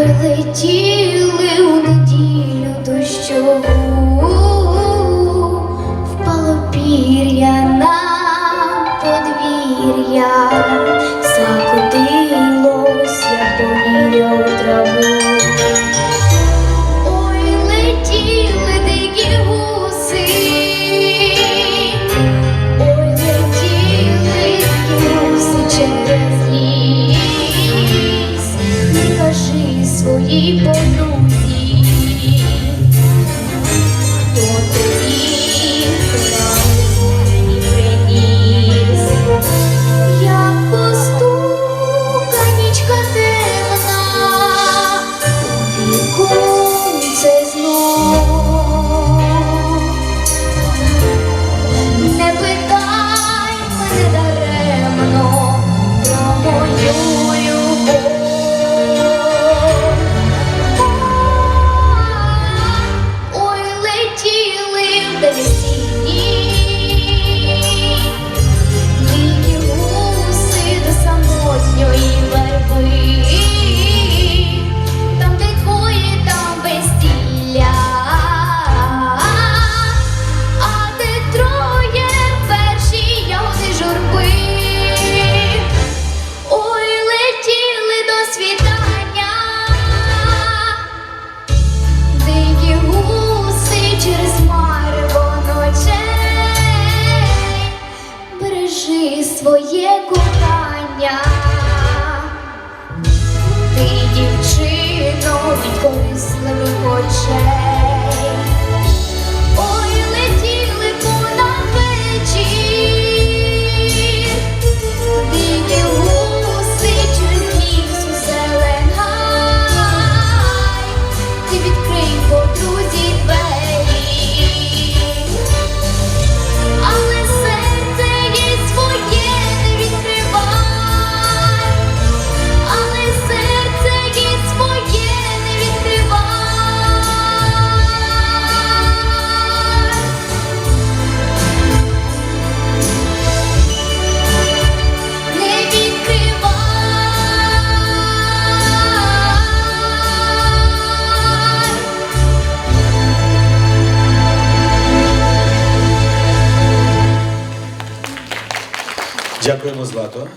Прилетіли у неділю дощу. She knows only going slimming for a check Дякуємо, Злато.